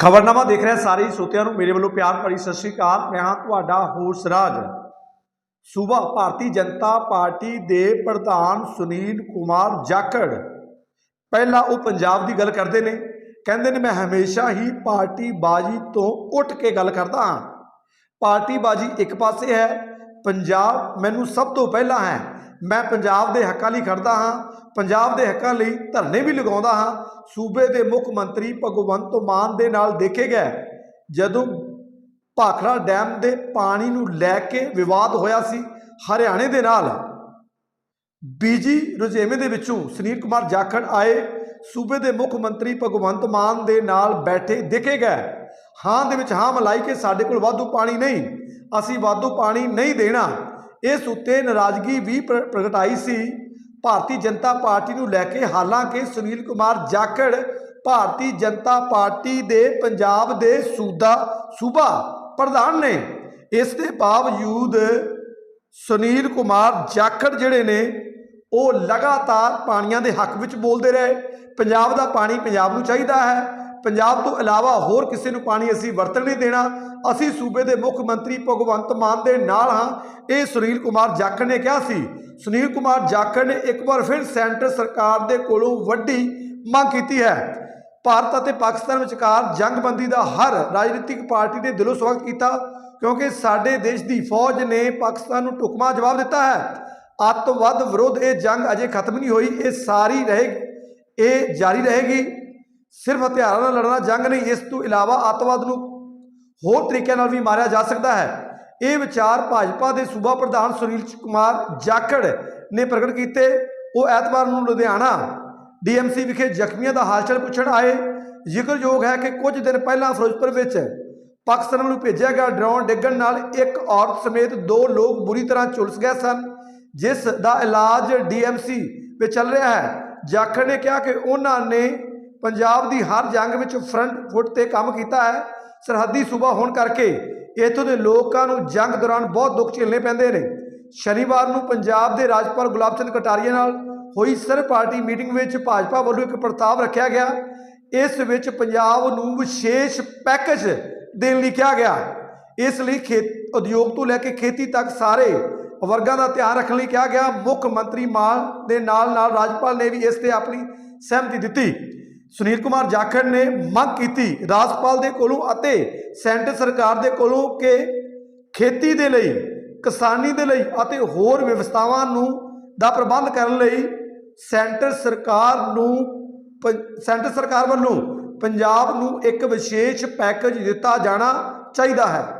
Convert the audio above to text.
ਖਬਰਨਾਮਾ ਦੇਖ ਰਿਹਾ ਸਾਰੇ ਸੋਤਿਆਂ ਨੂੰ। ਮੇਰੇ ਵੱਲੋਂ ਪਿਆਰ ਭਰੀ ਸਤਿ ਸ਼੍ਰੀ ਅਕਾਲ। ਮੈਂ ਹਾਂ ਤੁਹਾਡਾ ਹੋਸ ਰਾਜ। ਸੂਬਾ ਭਾਰਤੀ ਜਨਤਾ ਪਾਰਟੀ ਦੇ ਪ੍ਰਧਾਨ ਸੁਨੀਲ ਕੁਮਾਰ ਜਾਖੜ। ਪਹਿਲਾਂ ਉਹ ਪੰਜਾਬ ਦੀ ਗੱਲ ਕਰਦੇ ਨੇ। ਕਹਿੰਦੇ ਨੇ, ਮੈਂ ਹਮੇਸ਼ਾ ਹੀ ਪਾਰਟੀ ਬਾਜੀ ਤੋਂ ਉੱਠ ਕੇ ਗੱਲ ਕਰਦਾ ਹਾਂ। ਪਾਰਟੀ ਬਾਜੀ ਇੱਕ ਪਾਸੇ ਹੈ। ਪੰਜਾਬ ਮੈਨੂੰ ਸਭ ਤੋਂ ਪਹਿਲਾਂ ਹੈ। ਮੈਂ ਪੰਜਾਬ ਦੇ ਹੱਕਾਂ ਲਈ ਖੜਦਾ ਹਾਂ, ਪੰਜਾਬ ਦੇ ਹੱਕਾਂ ਲਈ ਧਰਨੇ ਵੀ ਲਗਾਉਂਦਾ ਹਾਂ। ਸੂਬੇ ਦੇ ਮੁੱਖ ਮੰਤਰੀ ਭਗਵੰਤ ਮਾਨ ਦੇ ਨਾਲ ਦੇਖੇ ਗਏ। ਜਦੋਂ ਭਾਖੜਾ ਡੈਮ ਦੇ ਪਾਣੀ ਨੂੰ ਲੈ ਕੇ ਵਿਵਾਦ ਹੋਇਆ ਸੀ, ਹਰਿਆਣੇ ਦੇ ਨਾਲ ਬੀਜੀ ਰੁਝੇਵੇਂ ਦੇ ਵਿੱਚੋਂ ਸੁਨੀਲ ਕੁਮਾਰ ਜਾਖੜ ਆਏ। ਸੂਬੇ ਦੇ ਮੁੱਖ ਮੰਤਰੀ ਭਗਵੰਤ ਮਾਨ ਦੇ ਨਾਲ ਬੈਠੇ ਦੇਖੇ ਗਏ। ਹਾਂ ਦੇ ਵਿੱਚ ਹਾਂ ਮਲਾਈ ਕਿ ਸਾਡੇ ਕੋਲ ਵਾਧੂ ਪਾਣੀ ਨਹੀਂ, ਅਸੀਂ ਵਾਧੂ ਪਾਣੀ ਨਹੀਂ ਦੇਣਾ। ਇਸ ਉੱਤੇ ਨਾਰਾਜ਼ਗੀ ਵੀ ਪ੍ਰਗਟਾਈ ਸੀ। ਭਾਰਤੀ ਜਨਤਾ ਪਾਰਟੀ ਨੂੰ ਲੈ ਕੇ ਹਾਲਾਂਕਿ ਸੁਨੀਲ ਕੁਮਾਰ ਜਾਖੜ ਭਾਰਤੀ ਜਨਤਾ ਪਾਰਟੀ ਦੇ ਪੰਜਾਬ ਦੇ ਸੂਦਾ ਸੂਬਾ ਪ੍ਰਧਾਨ ਨੇ। ਇਸ ਦੇ ਬਾਵਜੂਦ ਸੁਨੀਲ ਕੁਮਾਰ ਜਾਖੜ ਜਿਹੜੇ ਨੇ, ਉਹ ਲਗਾਤਾਰ ਪਾਣੀਆਂ ਦੇ ਹੱਕ ਵਿੱਚ ਬੋਲਦੇ ਰਹੇ। ਪੰਜਾਬ ਦਾ ਪਾਣੀ ਪੰਜਾਬ ਨੂੰ ਚਾਹੀਦਾ ਹੈ। ਪੰਜਾਬ ਤੋਂ ਇਲਾਵਾ ਹੋਰ ਕਿਸੇ ਨੂੰ ਪਾਣੀ ਅਸੀਂ ਵਰਤਣ ਨਹੀਂ ਦੇਣਾ, ਅਸੀਂ ਸੂਬੇ ਦੇ ਮੁੱਖ ਮੰਤਰੀ ਭਗਵੰਤ ਮਾਨ ਦੇ ਨਾਲ ਹਾਂ। ਇਹ ਸੁਨੀਲ ਕੁਮਾਰ ਜਾਖੜ ਨੇ ਕਿਹਾ ਸੀ। ਸੁਨੀਲ ਕੁਮਾਰ ਜਾਖੜ ਨੇ ਇੱਕ ਵਾਰ ਫਿਰ ਸੈਂਟਰ ਸਰਕਾਰ ਦੇ ਕੋਲੋਂ ਵੱਡੀ ਮੰਗ ਕੀਤੀ ਹੈ। ਭਾਰਤ ਅਤੇ ਪਾਕਿਸਤਾਨ ਵਿਚਕਾਰ ਜੰਗਬੰਦੀ ਦਾ ਹਰ ਰਾਜਨੀਤਿਕ ਪਾਰਟੀ ਨੇ ਦਿਲੋਂ ਸਵਾਗਤ ਕੀਤਾ, ਕਿਉਂਕਿ ਸਾਡੇ ਦੇਸ਼ ਦੀ ਫੌਜ ਨੇ ਪਾਕਿਸਤਾਨ ਨੂੰ ਟੁਕਮਾ ਜਵਾਬ ਦਿੱਤਾ ਹੈ। ਅੱਤਵਾਦ ਵਿਰੁੱਧ ਇਹ ਜੰਗ ਅਜੇ ਖਤਮ ਨਹੀਂ ਹੋਈ, ਇਹ ਸਾਰੀ ਰਹੇ ਇਹ ਜਾਰੀ ਰਹੇਗੀ। ਸਿਰਫ ਹਥਿਆਰਾਂ ਨਾਲ ਲੜਨਾ ਜੰਗ ਨਹੀਂ, ਇਸ ਤੋਂ ਇਲਾਵਾ ਅੱਤਵਾਦ ਨੂੰ ਹੋਰ ਤਰੀਕਿਆਂ ਨਾਲ ਵੀ ਮਾਰਿਆ ਜਾ ਸਕਦਾ ਹੈ। ਇਹ ਵਿਚਾਰ ਭਾਜਪਾ ਦੇ ਸੂਬਾ ਪ੍ਰਧਾਨ ਸੁਨੀਲ ਕੁਮਾਰ ਜਾਖੜ ਨੇ ਪ੍ਰਗਟ ਕੀਤੇ। ਉਹ ਐਤਵਾਰ ਨੂੰ ਲੁਧਿਆਣਾ ਡੀਐਮਸੀ ਵਿਖੇ ਜ਼ਖਮੀਆਂ ਦਾ ਹਾਲਚਾਲ ਪੁੱਛਣ ਆਏ। ਜ਼ਿਕਰਯੋਗ ਹੈ ਕਿ ਕੁਝ ਦਿਨ ਪਹਿਲਾਂ ਫਿਰੋਜ਼ਪੁਰ ਵਿੱਚ ਪਾਕਿਸਤਾਨ ਵੱਲੋਂ ਭੇਜਿਆ ਗਿਆ ਡਰੋਨ ਡਿੱਗਣ ਨਾਲ ਇੱਕ ਔਰਤ ਸਮੇਤ ਦੋ ਲੋਕ ਬੁਰੀ ਤਰ੍ਹਾਂ ਝੁਲਸ ਗਏ ਸਨ, ਜਿਸ ਦਾ ਇਲਾਜ ਡੀਐਮਸੀ ਵਿੱਚ ਚੱਲ ਰਿਹਾ ਹੈ। ਜਾਖੜ ਨੇ ਕਿਹਾ ਕਿ ਉਹਨਾਂ ਨੇ ਪੰਜਾਬ ਦੀ ਹਰ ਜੰਗ ਵਿੱਚ ਫਰੰਟ ਫੁੱਟ ਤੇ ਕੰਮ ਕੀਤਾ ਹੈ। ਸਰਹੱਦੀ ਸੂਬਾ ਹੋਣ ਕਰਕੇ ਇੱਥੋਂ ਦੇ ਲੋਕਾਂ ਨੂੰ ਜੰਗ ਦੌਰਾਨ ਬਹੁਤ ਦੁੱਖ ਝੇਲਣੇ ਪੈਂਦੇ ਨੇ। ਸ਼ਨੀਵਾਰ ਨੂੰ ਪੰਜਾਬ ਦੇ ਰਾਜਪਾਲ ਗੁਲਾਬ ਚੰਦ ਕਟਾਰੀਆ ਨਾਲ ਹੋਈ ਸਰ ਪਾਰਟੀ ਮੀਟਿੰਗ ਵਿੱਚ ਭਾਜਪਾ ਵੱਲੋਂ ਇੱਕ ਪ੍ਰਸਤਾਵ ਰੱਖਿਆ ਗਿਆ। ਇਸ ਵਿੱਚ ਪੰਜਾਬ ਨੂੰ ਵਿਸ਼ੇਸ਼ ਪੈਕੇਜ ਦੇਣ ਲਈ ਕਿਹਾ ਗਿਆ। ਇਸ ਲਈ ਖੇਤ ਉਦਯੋਗ ਤੋਂ ਲੈ ਕੇ ਖੇਤੀ ਤੱਕ ਸਾਰੇ ਵਰਗਾਂ ਦਾ ਧਿਆਨ ਰੱਖਣ ਲਈ ਕਿਹਾ ਗਿਆ। ਮੁੱਖ ਮੰਤਰੀ ਮਾਨ ਦੇ ਨਾਲ ਨਾਲ ਰਾਜਪਾਲ ਨੇ ਵੀ ਇਸ ਤੇ ਆਪਣੀ ਸਹਿਮਤੀ ਦਿੱਤੀ। ਸੁਨੀਲ ਕੁਮਾਰ ਜਾਖੜ ਨੇ ਮੰਗ ਕੀਤੀ ਰਾਜਪਾਲ ਦੇ ਕੋਲੋਂ ਅਤੇ ਸੈਂਟਰ ਸਰਕਾਰ ਦੇ ਕੋਲੋਂ ਕਿ ਖੇਤੀ ਦੇ ਲਈ, ਕਿਸਾਨੀ ਦੇ ਲਈ ਅਤੇ ਹੋਰ ਵਿਵਸਥਾਵਾਂ ਨੂੰ ਦਾ ਪ੍ਰਬੰਧ ਕਰਨ ਲਈ ਸੈਂਟਰ ਸਰਕਾਰ ਨੂੰ ਪ- ਸੈਂਟਰ ਸਰਕਾਰ ਵੱਲੋਂ ਪੰਜਾਬ ਨੂੰ ਇੱਕ ਵਿਸ਼ੇਸ਼ ਪੈਕੇਜ ਦਿੱਤਾ ਜਾਣਾ ਚਾਹੀਦਾ ਹੈ।